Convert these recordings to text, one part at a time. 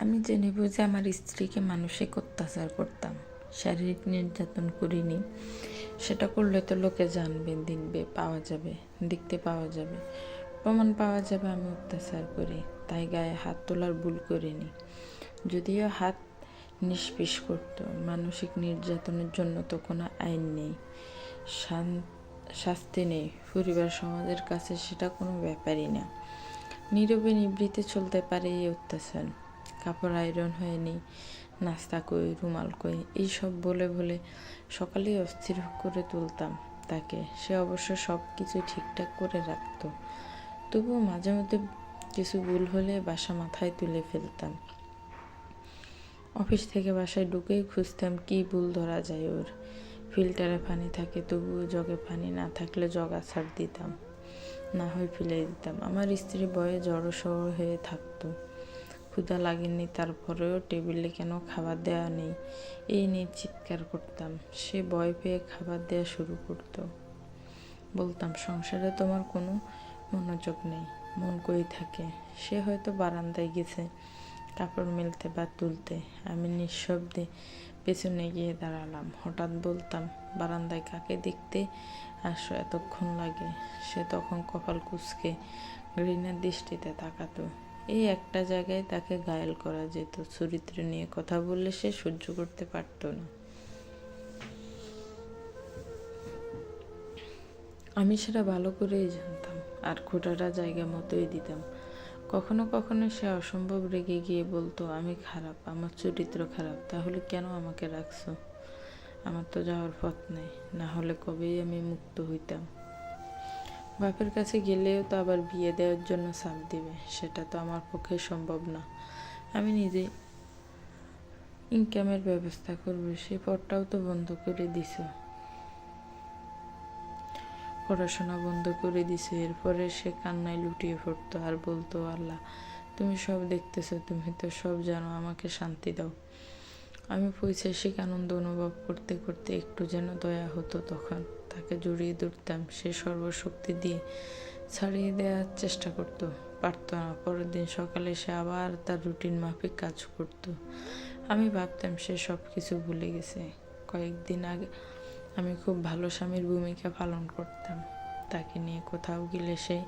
আমি জেনে বুঝে আমার স্ত্রীকে মানসিক অত্যাচার করতাম। শারীরিক নির্যাতন করিনি। সেটা করলে তো লোকে জানবে, দেখবে, পাওয়া যাবে, দেখতে পাওয়া যাবে। প্রমাণ পাওয়া যাবে আমি অত্যাচার করি, তাই গায়ে হাত তোলার ভুল করিনি। যদিও হাত নিষ্পিস করত, মানসিক নির্যাতনের জন্য তো কোনো আইন নেই শাস্তি নেই, পরিবার, সমাজের কাছে সেটা কোনো ব্যাপারই না। নীরবে নিবৃত্তে চলতে পারে এই অত্যাচার। কাপড় আয়রন হয়নি নাস্তা কই রুমাল কই এইসব বলে বলে সকালেই অস্থির করে তুলতাম তাকে। সে অবশ্য সব কিছু ঠিকঠাক করে রাখতো। তবুও মাঝে মধ্যে কিছু ভুল হলে বাসা মাথায় তুলে ফেলতাম। অফিস থেকে বাসায় ঢুকেই খুঁজতাম কি ভুল ধরা যায় ওর। ফিল্টারে পানি থাকে, তবুও জগে পানি না থাকলে জগ ছাড় দিতাম, না হয় ফেলে দিতাম। আমার স্ত্রী বয়ে জড়সড় হয়ে থাকতো। ক্ষুধা লাগেনি, তারপরেও টেবিলে কেন খাবার দেওয়া নেই? এই নিয়ে চিৎকার করতাম। সে ভয় পেয়ে খাবার দেওয়া শুরু করতো। বলতাম, সংসারে তোমার কোনো মনোযোগ নেই, মন কই থাকে। সে হয়তো বারান্দায় গেছে কাপড় মেলতে বা তুলতে। আমি নিঃশব্দে পেছনে গিয়ে দাঁড়ালাম। হঠাৎ বলতাম, বারান্দায় কাকে দেখতে আসো এতক্ষণ লাগে? সে তখন কপাল কুচকে ঘৃণার দৃষ্টিতে তাকাতো। এই একটা জায়গায় তাকে ঘায়েল করা যেত। চরিত্র নিয়ে কথা বললে সে সহ্য করতে পারতো না। আমি সেটা ভালো করেই জানতাম, আর খোটাটা জায়গা মতোই দিতাম। কখনো কখনো সে অসম্ভব রেগে গিয়ে বলতো, আমি খারাপ, আমার চরিত্র খারাপ, তাহলে কেন আমাকে রাখছো? আমার তো যাওয়ার পথ নেই, না হলে কবেই আমি মুক্ত হইতাম। বাপের কাছে গেলেও তো আবার বিয়ে দেওয়ার জন্য চাপ দিবে, সেটা তো আমার পক্ষে সম্ভব না। আমি নিজে ইনকামের ব্যবস্থা করব, সে পথটাও তো বন্ধ করে দিছো। পড়াশোনা বন্ধ করে দিছে, এরপরে সে কান্নায় লুটিয়ে পড়তো, আর বলতো, আল্লাহ, তুমি সব দেখতেছো, তুমি তো সব জানো, আমাকে শান্তি দাও। আমি পৈশাসিক আনন্দ অনুভব করতে করতে একটু যেন দয়া হতো তখন। তাকে জড়িয়ে ধরতাম, সে সর্বশক্তি দিয়ে ছাড়িয়ে দেওয়ার চেষ্টা করতো, পারতো না। পরের দিন সকালে সে আবার তার রুটিন মাফিক কাজ করত। আমি ভাবতাম সে সব কিছু ভুলে গেছে। কয়েকদিন আগে আমি খুব ভালো স্বামীর ভূমিকা পালন করতাম। তাকে নিয়ে কোথাও গেলে সে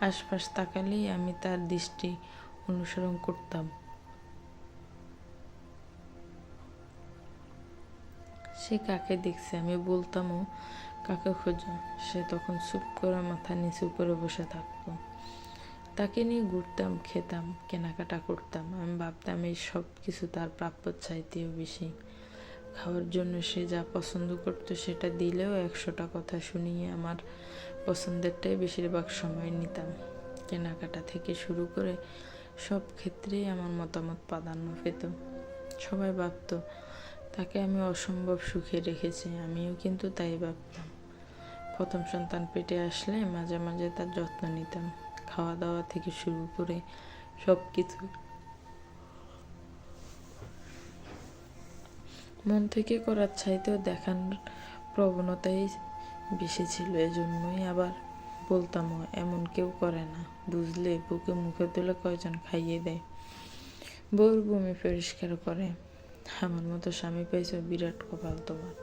আশপাশ তাকালেই আমি তার দৃষ্টি অনুসরণ করতাম। সে কাকে দেখছে? আমি বলতামও, কাকে খোঁজো? সে তখন চুপ করে মাথা নিচু করে বসে থাকতো। তাকে নিয়ে ঘুরতাম, খেতাম, কেনাকাটা করতাম। আমি ভাবতাম, এই সব কিছু তার প্রাপ্য চাইতেও বেশি। খাওয়ার জন্য সে যা পছন্দ করতো সেটা দিলেও একশোটা কথা শুনিয়ে আমার পছন্দেরটাই বেশিরভাগ সময় নিতাম। কেনাকাটা থেকে শুরু করে সব ক্ষেত্রেই আমার মতামত প্রাধান্য পেত। সবাই ভাবত তাকে আমি অসম্ভব সুখে রেখেছি, আমিও কিন্তু তাই ভাবতাম। প্রথম সন্তান পেটে আসলে মাঝে মাঝে তার যত্ন নিতাম খাওয়া দাওয়া থেকে শুরু করে সব কিছু মন থেকে করার চাইতেও দেখানোর প্রবণতাই বেশি ছিল এজন্যই আবার বলতাম এমন কেউ করে না, বুঝলে? বুকে মুখে তুলে কয়জন খাইয়ে দেয়? বউর বমি পরিষ্কার করে। আমার মতো স্বামী পেয়েছে বিরাট কপাল তোমার।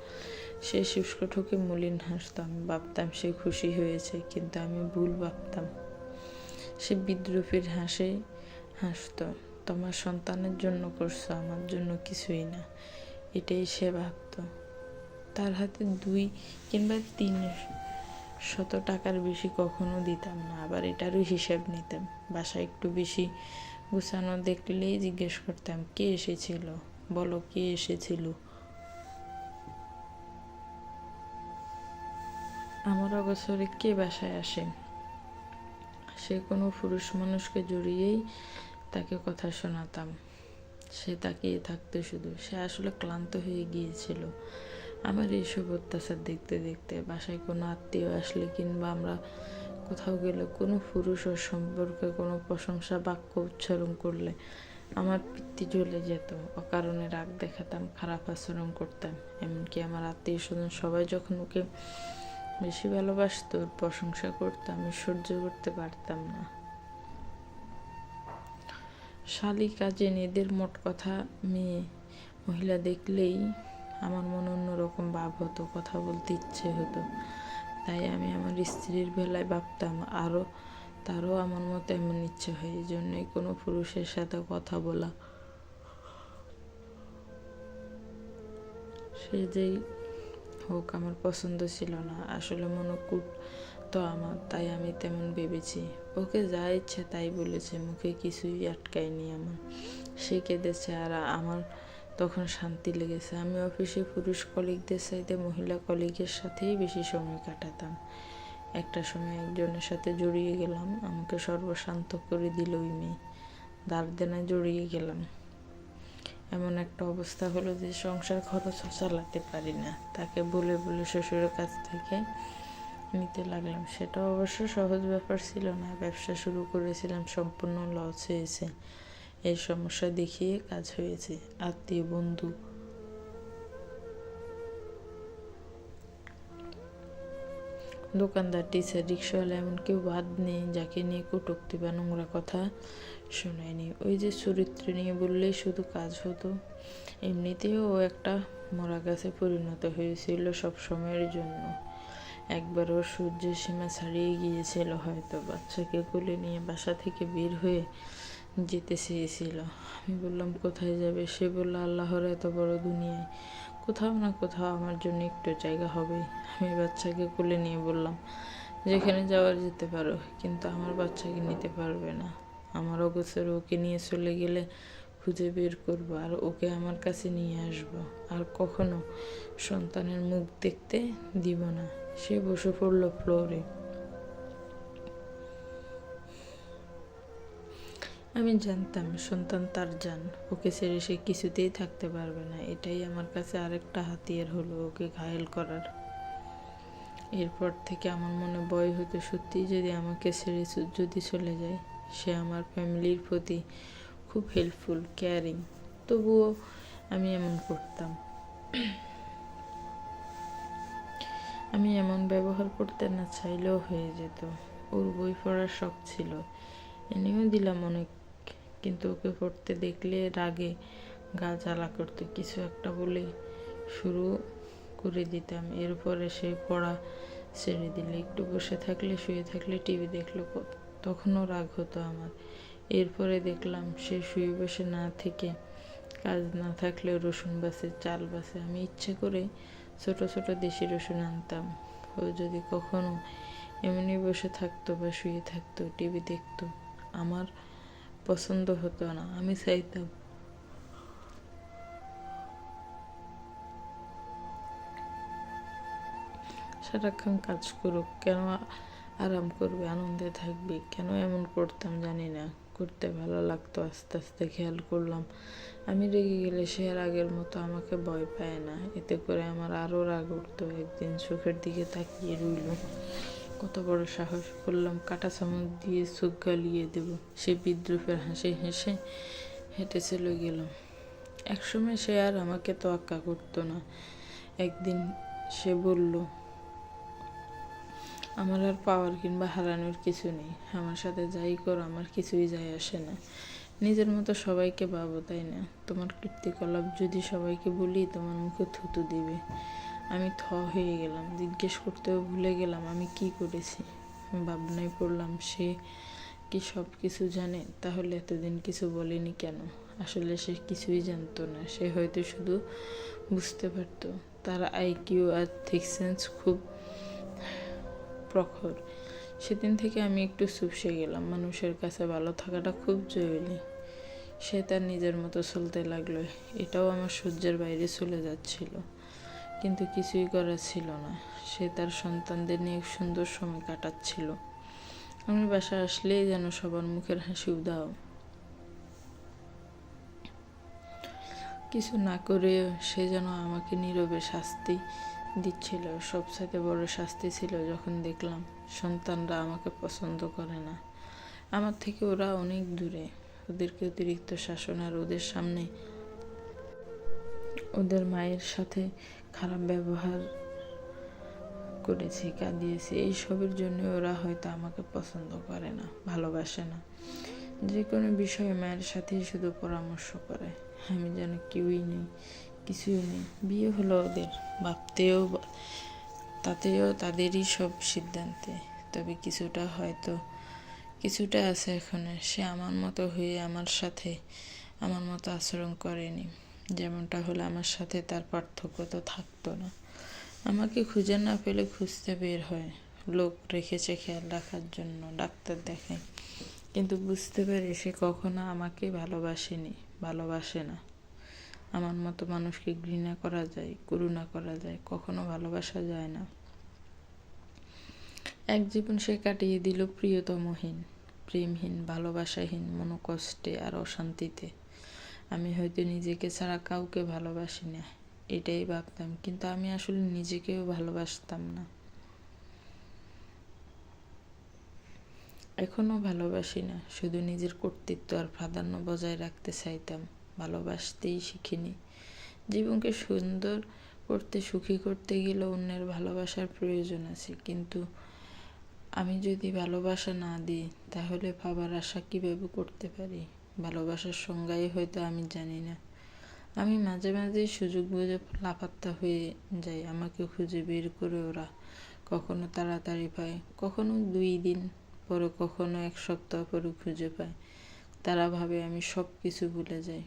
সে শুষ্ক ঠকে মলিন হাসতো আমি ভাবতাম সে খুশি হয়েছে, কিন্তু আমি ভুল ভাবতাম। সে বিদ্রুপের হাসে হাসতো, তোমার সন্তানের জন্য করছ, আমার জন্য কিছুই না। এটাই সে ভাবত। তার হাতে দুই কিংবা তিন শত টাকার বেশি কখনো দিতাম না, আবার এটারও হিসাব নিতাম। বাসায় একটু বেশি গুছানো দেখলেই জিজ্ঞেস করতাম, কে এসেছিল? বলো, কে এসেছিল? আমার অবসরে কে বাসায় আসে? সে কোনো পুরুষ মানুষকে জড়িয়েই তাকে কথা শোনাতাম। সে তাকিয়ে থাকতো শুধু, সে আসলে ক্লান্ত হয়ে গিয়েছিল। আমার এইসব অত্যাচার দেখতে দেখতে বাসায় কোনো আত্মীয় আসলে কিংবা আমরা কোথাও গেলে কোনো পুরুষ ও সম্পর্কে কোনো প্রশংসা, বাক্য উচ্চারণ করলে আমার পিত্তি জ্বলে যেত, অকারণে রাগ দেখাতাম, খারাপ আচরণ করতাম। এমনকি আমার আত্মীয় স্বজন সবাই যখন ওকে বেশি ভালোবাসতো প্রশংসা করতাম আমি সহ্য করতে পারতাম না। শালি কাজিন এদের মোট কথা, মেয়ে, মহিলা দেখলেই আমার মনে অন্যরকম ভাব হতো, কথা বলতে ইচ্ছে হতো। তাই আমি আমার স্ত্রীর বেলায় ভাবতাম আরও তারও আমার মতো এমন ইচ্ছে হয়, এই জন্যই কোনো পুরুষের সাথে কথা বলা। সে যেই হোক, আমার পছন্দ ছিল না। আসলে মনোকুট তো আমার, তাই আমি তেমন ভেবেছি। ওকে যা ইচ্ছে তাই বলেছে, মুখে কিছুই আটকায়নি আমার। সে কেঁদেছে আর আমার তখন শান্তি লেগেছে। আমি অফিসে পুরুষ কলিগদের সাথে মহিলা কলিগের সাথেই বেশি সময় কাটাতাম। একটা সময় একজনের সাথে জড়িয়ে গেলাম। আমাকে সর্বশান্ত করে দিল ওই মেয়ে। দাঁড় জড়িয়ে গেলাম। এমন একটা অবস্থা হলো যে সংসার খরচও চালাতে পারি না। তাকে বলে বলে শ্বশুরের কাছ থেকে নিতে লাগলাম। সেটা অবশ্য সহজ ব্যাপার ছিল না। ব্যবসা শুরু করেছিলাম, সম্পূর্ণ লস হয়েছে। এই সমস্যা দেখিয়ে কাজ হয়েছে। আত্মীয়, বন্ধু দোকানদার টিচার রিক্সাওয়ালা এমন কেউ বাদ নেই যাকে নিয়ে কটুক্তি বা নোংরা কথা শোনায়নি। ওই যে চরিত্র নিয়ে বললেই শুধু কাজ হতো। এমনিতেও ও একটা মরা গাছে পরিণত হয়েছিল সব সময়ের জন্য। একবার ওর সূর্যের সীমা ছাড়িয়ে গিয়েছিল হয়তো, বাচ্চাকে কোলে নিয়ে বাসা থেকে বের হয়ে যেতে চেয়েছিল। আমি বললাম, কোথায় যাবে? সে বলল, আল্লাহর এত বড় দুনিয়ায়। কোথাও না কোথাও আমার জন্য একটু জায়গা হবে। আমি বাচ্চাকে কোলে নিয়ে বললাম, যেখানে যাওয়ার যেতে পারো, কিন্তু আমার বাচ্চাকে নিতে পারবে না। আমার অগোচর ওকে নিয়ে চলে গেলে খুঁজে বের করব আর ওকে আমার কাছে নিয়ে আসব। আর কখনো সন্তানের মুখ দেখতে দিব না। সে বসে পড়ল ফ্লোরে। আমি জানতাম, সন্তান তার যান ওকে ছেড়ে সে কিছুতেই থাকতে পারবে না। এটাই আমার কাছে আরেকটা হাতিয়ার হলো ওকে ঘায়েল করার। এরপর থেকে আমার মনে ভয় হতো সত্যিই যদি আমাকে ছেড়ে যদি চলে যায়, সে আমার ফ্যামিলির প্রতি খুব হেল্পফুল কেয়ারিং তবুও আমি এমন করতাম। আমি এমন ব্যবহার করতে না চাইলেও হয়ে যেত। ওর বই পড়ার শখ ছিল। এনেও দিলাম অনেক কিন্তু ওকে পড়তে দেখলে রাগে গা জ্বালা করতো। কিছু একটা বলে শুরু করে দিতাম। এরপরে সে পড়া ছেড়ে দিলে। একটু বসে থাকলে, শুয়ে থাকলে টিভি দেখল তখনও রাগ হতো আমার। এরপরে দেখলাম সে শুয়ে বসে না থেকে কাজ না থাকলেও রসুন বাসে চাল বাসে আমি ইচ্ছে করে ছোট ছোট দেশি রসুন আনতাম। ও যদি কখনো এমনি বসে থাকতো বা শুয়ে থাকতো, টিভি দেখতো, আমার পছন্দ হতো না, আমি চাইতাম। সারাক্ষণ কাজ করুক, কেন আরাম করবে, আনন্দে থাকবে, কেন এমন করতাম জানি না। করতে ভালো লাগতো, আস্তে আস্তে খেয়াল করলাম। আমি রেগে গেলে সে আর আগের মতো আমাকে ভয় পায় না। এতে করে আমার আরও রাগ উঠতো, একদিন চোখের দিকে তাকিয়ে রইল। কত বড় সাহস করলাম, কাটা চামচ দিয়ে চোখ গালিয়ে দেব। সে বিদ্রুপের হাসি হেসে হেঁটে চলে গেল একসময় সে আর আমাকে তোয়াক্কা করতো না। একদিন সে বলল, আমার আর পাওয়ার কিংবা হারানোর কিছু নেই। আমার সাথে যাই করো, আমার কিছুই যায় আসে না। নিজের মতো সবাইকে পাবো, তাই না? তোমার কীর্তিকলাপ যদি সবাইকে বলি, তোমার মুখে থুতু দিবে। আমি থ হয়ে গেলাম, জিজ্ঞেস করতেও ভুলে গেলাম, আমি কি করেছি? ভাবনায় পড়লাম, সে কি সব কিছু জানে? তাহলে এতদিন কিছু বলেনি কেন? আসলে সে কিছুই জানতো না, সে হয়তো শুধু বুঝতে পারতো। তার আইকিউ আর থিক সেন্স খুব প্রখর। সেদিন থেকে আমি একটু চুপসে গেলাম, মানুষের কাছে ভালো থাকাটা খুব জরুরি। সে তার নিজের মতো চলতে লাগল, এটাও আমার সহ্যের বাইরে চলে যাচ্ছিল। কিন্তু কিছুই করার ছিল না। সে তার সন্তানদের নিয়ে সুন্দর সময় কাটাচ্ছিল। আমি বাসা আসলেই যেন সবার মুখের হাসি উদাও কিছু না করে সে যেন আমাকে নীরবে শাস্তি দিচ্ছিল। সবসাথে বড় শাস্তি ছিল যখন দেখলাম সন্তানরা আমাকে পছন্দ করে না। আমার থেকে ওরা অনেক দূরে। ওদেরকে অতিরিক্ত শাসন আর ওদের সামনে ওদের মায়ের সাথে খারাপ ব্যবহার করেছি, কাঁদিয়েছি। এইসবের জন্য ওরা হয়তো আমাকে পছন্দ করে না, ভালোবাসে না। যে কোনো বিষয়ে মায়ের সাথেই শুধু পরামর্শ করে। আমি যেন কেউই নেই, কিছুই নেই। বিয়ে হলো ওদের, ভাবতেও তাতেও তাদেরই সব সিদ্ধান্তে। তবে কিছুটা হয়তো, কিছুটা আছে এখনও। সে আমার মতো হয়ে আমার সাথে, আমার মতো আচরণ করেনি। যেমনটা হলে আমার সাথে তার পার্থক্য তো থাকতো না। আমাকে খুঁজে না পেলে খুঁজতে বের হয়। লোক রেখেছে খেয়াল রাখার জন্য, ডাক্তার দেখায়। কিন্তু বুঝতে পারি সে কখনো আমাকে ভালোবাসেনি, ভালোবাসে না। আমার মতো মানুষকে ঘৃণা করা যায়, করুণা করা যায়, কখনো ভালোবাসা যায় না। এক জীবন সে কাটিয়ে দিল প্রিয়তমহীন, প্রেমহীন, ভালোবাসাহীন, মনোকষ্টে আর অশান্তিতে। আমি হয়তো নিজেকে ছাড়া কাউকে ভালোবাসি না এটাই ভাবতাম। কিন্তু আমি আসলে নিজেকেও ভালোবাসতাম না। এখনও ভালোবাসি না, শুধু নিজের কর্তৃত্ব আর প্রাধান্য বজায় রাখতে চাইতাম। ভালোবাসতেই শিখিনি। জীবনকে সুন্দর করতে, সুখী করতে গেলে অন্যের ভালোবাসার প্রয়োজন আছে। কিন্তু আমি যদি ভালোবাসা না দিই, তাহলে পাবার আশা কীভাবে করতে পারি? ভালোবাসার সংজ্ঞাই হয়তো আমি জানি না। আমি মাঝে মাঝে সুযোগ বুঝে লাপাত্তা হয়ে যাই, আমাকে খুঁজে বের করে ওরা কখনো তাড়াতাড়ি পায়, কখনো দুই দিন পরে, কখনো এক সপ্তাহ পরে খুঁজে পায়। তারা ভাবে আমি সব কিছু ভুলে যাই।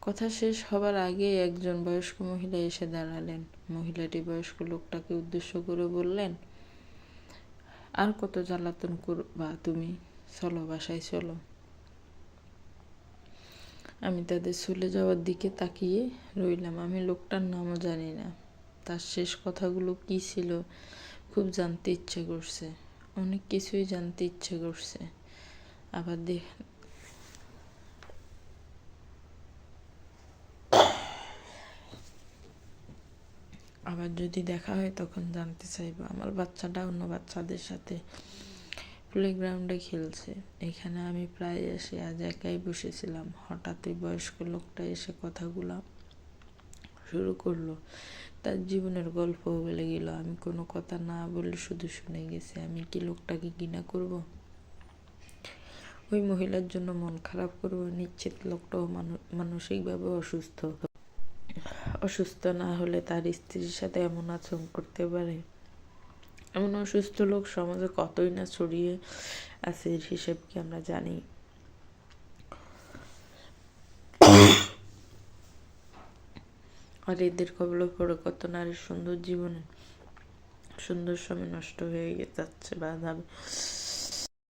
কথা শেষ হবার আগে একজন বয়স্ক মহিলা এসে দাঁড়ালেন। মহিলাটি বয়স্ক লোকটাকে উদ্দেশ্য করে বললেন আর কত জ্বালাতন করবা তুমি? চলো, বাসায় চলো। আমি তাদের চলে যাওয়ার দিকে তাকিয়ে রইলাম। আমি লোকটার নামও জানি না। তার শেষ কথাগুলো কি ছিল খুব জানতে ইচ্ছে করছে। অনেক কিছুই জানতে ইচ্ছে করছে। আবার দেখ আবার যদি দেখা হয় তখন জানতে চাইব। আমার বাচ্চাটা অন্য বাচ্চাদের সাথে প্লেগ্রাউন্ডে খেলছে। এখানে আমি প্রায় এসে আজ একাই বসেছিলাম। হঠাৎই বয়স্ক লোকটা এসে কথাগুলো শুরু করল। তার জীবনের গল্প বলে গেল, আমি কোনো কথা না বলে শুধু শুনে গেছি। আমি কি লোকটাকে ঘৃণা করব? ওই মহিলার জন্য মন খারাপ করব। নিশ্চিত লোকটাও মানু- মানসিকভাবে অসুস্থ। অসুস্থ না হলে তার স্ত্রীর সাথে এমন আচরণ করতে পারে? এমন অসুস্থ লোক সমাজে কতই না ছড়িয়ে আছে হিসেব কি আমরা জানি? আর এদের কবলে পড়ে কত নারীর সুন্দর জীবনে সুন্দর সময় নষ্ট হয়ে যাচ্ছে বা